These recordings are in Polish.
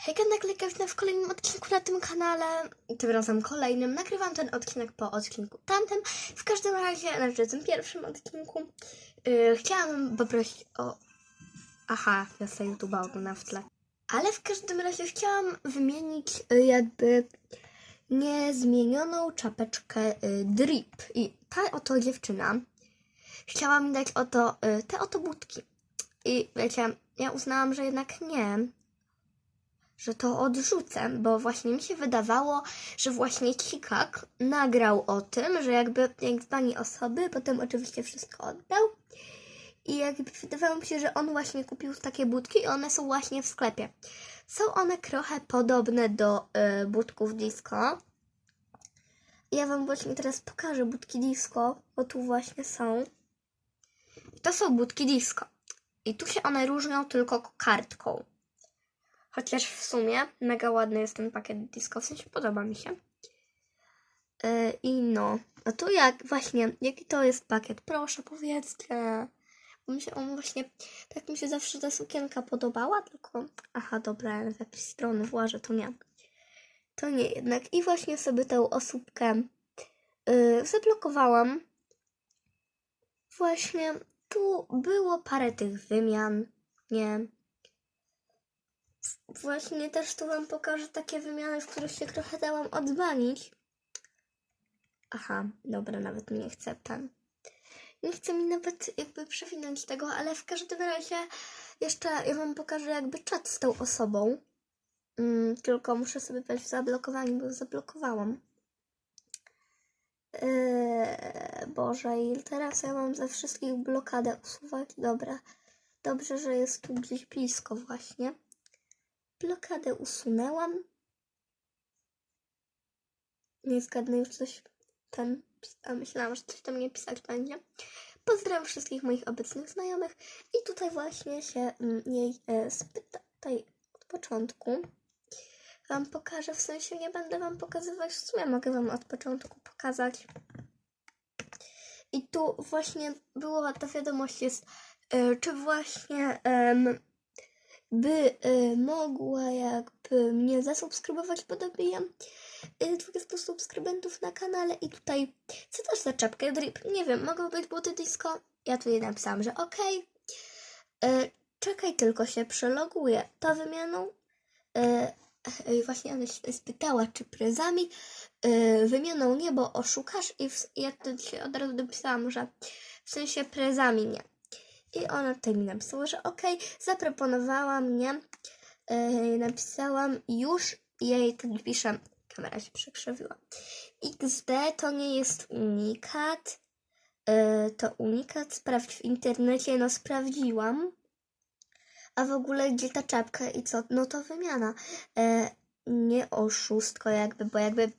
Hejka, naklejka, witam w kolejnym odcinku na tym kanale. Tym razem kolejnym. Nagrywam ten odcinek po odcinku tamtym. W każdym razie, znaczy tym pierwszym odcinku, yy, chciałam poprosić o... Aha, ja sobie YouTube'a oglądam w tle. Ale w każdym razie chciałam wymienić y, jakby niezmienioną czapeczkę y, drip. I ta oto dziewczyna chciała mi dać oto y, te oto budki. I wiecie, ja uznałam, że jednak nie, że to odrzucę, bo właśnie mi się wydawało, że właśnie Cikak nagrał o tym, że jakby jak dzbani osoby, potem oczywiście wszystko oddał. I jakby wydawało mi się, że on właśnie kupił takie budki i one są właśnie w sklepie. Są one trochę podobne do y, budków disco. Ja wam właśnie teraz pokażę budki disco, bo tu właśnie są. I to są budki disco. I tu się one różnią tylko kartką. Chociaż w sumie mega ładny jest ten pakiet disco, w sensie podoba mi się. Yy, I no, a tu jak właśnie, jaki to jest pakiet? Proszę powiedzcie. Bo mi się on właśnie, tak mi się zawsze ta sukienka podobała, tylko, aha dobra, z jakiejś strony włażę, to nie. To nie jednak. I właśnie sobie tę osóbkę yy, zablokowałam. Właśnie tu było parę tych wymian, nie? Właśnie też tu Wam pokażę takie wymiany, w których się trochę dałam odzwanić. Aha, dobra, nawet nie chcę ten. Nie chcę mi nawet jakby przewinąć tego, ale w każdym razie jeszcze ja Wam pokażę jakby czat z tą osobą. Mm, tylko muszę sobie wejść w zablokowanie, bo zablokowałam. Eee, Boże, i teraz ja mam ze wszystkich blokadę usuwać. Dobra, dobrze, że jest tu gdzieś blisko właśnie. Blokadę usunęłam. Nie zgadnę już coś ten. A myślałam, że coś tam nie pisać będzie. Pozdrawiam wszystkich moich obecnych znajomych i tutaj właśnie się mm, jej e, spyta tutaj od początku. Wam pokażę, w sensie nie będę wam pokazywać, w sumie mogę wam od początku pokazać. I tu właśnie była ta wiadomość jest, e, czy właśnie em, by y, mogła jakby mnie zasubskrybować, bo dobijam y, 20 subskrybentów na kanale i tutaj, co też za czapkę, drip, nie wiem, mogą być buty disco, ja tutaj napisałam, że okej, Y, czekaj tylko się przeloguję, ta wymianą, y, właśnie ona się spytała, czy prezami, y, wymianą nie, bo oszukasz i w, ja wtedy się od razu dopisałam, że w sensie prezami nie. I ona tutaj mi napisała, że okej, zaproponowała mnie, yy, napisałam już, jej tak piszę, kamera się przekrzywiła. XD to nie jest unikat, yy, to unikat, sprawdź w internecie, no sprawdziłam. A w ogóle gdzie ta czapka i co? No to wymiana. Yy, nie oszustko jakby, bo jakby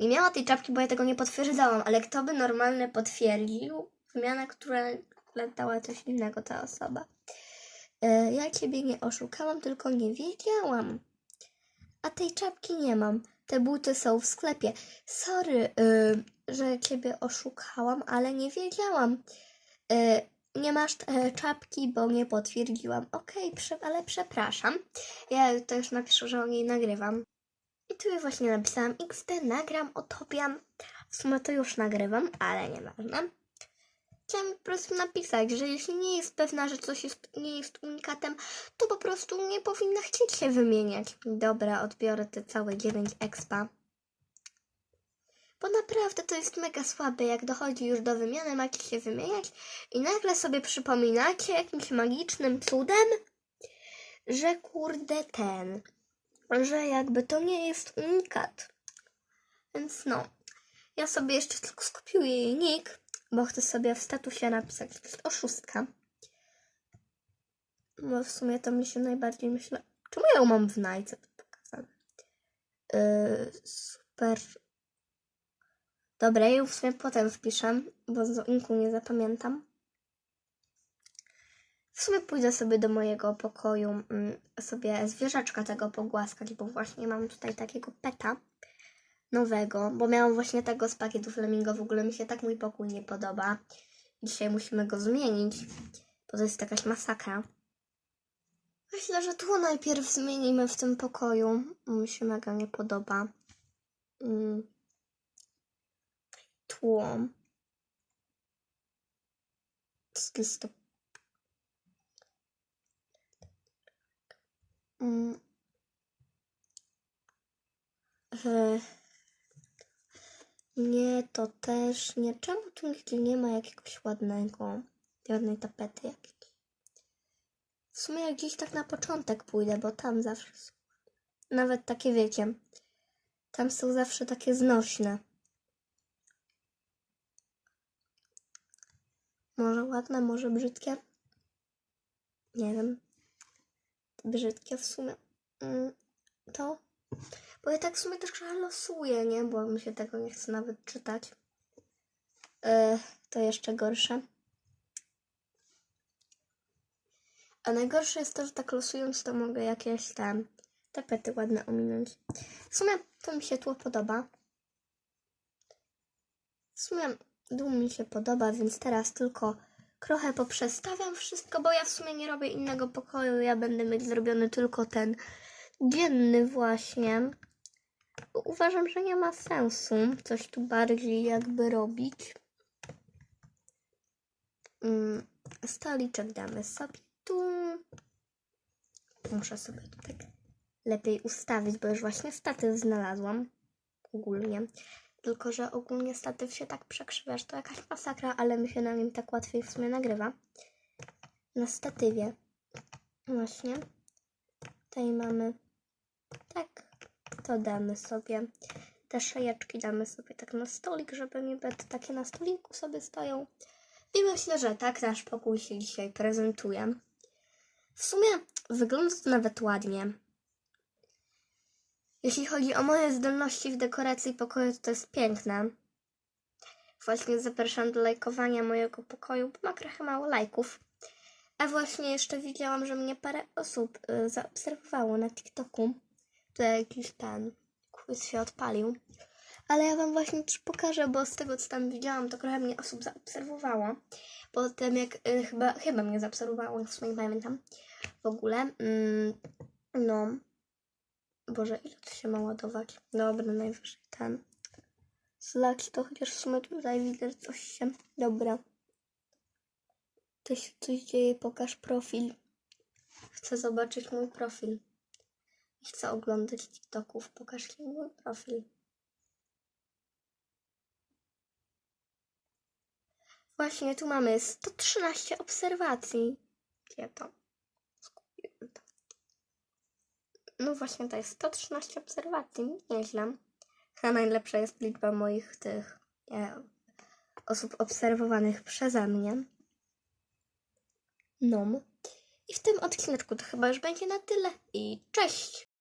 nie miała tej czapki, bo ja tego nie potwierdzałam, ale kto by normalny potwierdził wymianę, która ale dała coś innego ta osoba. E, ja ciebie nie oszukałam, tylko nie wiedziałam. A tej czapki nie mam. Te buty są w sklepie. Sorry, y, że ciebie oszukałam, ale nie wiedziałam. Y, nie masz czapki, bo nie potwierdziłam. Okej, prze, ale przepraszam. Ja to już napiszę, że o niej nagrywam. I tu właśnie napisałam XD, nagram, otopiam. W sumie to już nagrywam, ale nieważne chciałam po prostu napisać, że jeśli nie jest pewna, że coś jest, nie jest unikatem, to po prostu nie powinna chcieć się wymieniać. Dobra, odbiorę te całe 9 expa. Bo naprawdę to jest mega słabe, jak dochodzi już do wymiany, macie się wymieniać i nagle sobie przypominacie jakimś magicznym cudem, że kurde ten, że jakby to nie jest unikat. Więc no, ja sobie jeszcze tylko skopiuję jej nick, bo chcę sobie w statusie napisać, że to jest oszustka. Bo w sumie to mi się najbardziej myślę. Czemu ja ją mam w najce to pokazane? Yy, super. Dobra, ja ją w sumie potem wpiszę, bo z inku nie zapamiętam. W sumie pójdę sobie do mojego pokoju, mm, sobie zwierzaczka tego pogłaskać, bo właśnie mam tutaj takiego peta nowego, bo miałam właśnie tego z pakietu Flamingo. W ogóle mi się tak mój pokój nie podoba. Dzisiaj musimy go zmienić, bo to jest jakaś masakra. Myślę, że tło najpierw zmienimy w tym pokoju. Mi się mega nie podoba. Mm. Tło. Z listop... Mm. Nie, to też nie. Czemu tu nigdzie nie ma jakiegoś ładnego, ładnej tapety jakiejś? W sumie jak gdzieś tak na początek pójdę, bo tam zawsze są. Nawet takie wiecie. Tam są zawsze takie znośne. Może ładne, może brzydkie. Nie wiem. Brzydkie w sumie. Mm, To. Bo ja tak w sumie też losuję, nie? Bo mi się tego nie chce nawet czytać. E, to jeszcze gorsze. A najgorsze jest to, że tak losując, to mogę jakieś tam tapety ładne ominąć. W sumie to mi się tło podoba. W sumie dół mi się podoba, więc teraz tylko trochę poprzestawiam wszystko, bo ja w sumie nie robię innego pokoju. Ja będę mieć zrobiony tylko ten dzienny właśnie. Uważam, że nie ma sensu coś tu bardziej jakby robić. Mm, Stoliczek damy sobie tu. Muszę sobie to tak lepiej ustawić, bo już właśnie statyw znalazłam. Ogólnie. Tylko, że ogólnie statyw się tak przekrzywia, że to jakaś masakra, ale mi się na nim tak łatwiej w sumie nagrywa. Na statywie. Właśnie. Tutaj mamy tak. To damy sobie. Te szajeczki damy sobie tak na stolik, żeby mi bety takie na stoliku sobie stoją. I myślę, że tak nasz pokój się dzisiaj prezentuje. W sumie wygląda to nawet ładnie. Jeśli chodzi o moje zdolności w dekoracji pokoju, to, to jest piękne. Właśnie zapraszam do lajkowania mojego pokoju, bo ma trochę mało lajków. A właśnie jeszcze widziałam, że mnie parę osób y, zaobserwowało na TikToku. To jakiś ten quiz się odpalił. Ale ja wam właśnie też pokażę, bo z tego co tam widziałam, to trochę mnie osób zaobserwowało. Potem jak y, chyba, chyba mnie zaobserwowało, w sumie nie pamiętam w ogóle. Mm, no. Boże, ile to się ma ładować? Dobra, najwyżej ten. Slaki to chociaż w sumie tutaj widzę coś się. Dobra. To się coś dzieje, pokaż profil. Chcę zobaczyć mój profil. I chcę oglądać TikToków. Pokaż mi mój profil. Właśnie tu mamy 113 obserwacji. Gdzie to? Zgubiłem to. No właśnie to jest 113 obserwacji. Nieźle. Chyba najlepsza jest liczba moich tych nie, osób obserwowanych przeze mnie. No. I w tym odcineczku to chyba już będzie na tyle. I cześć!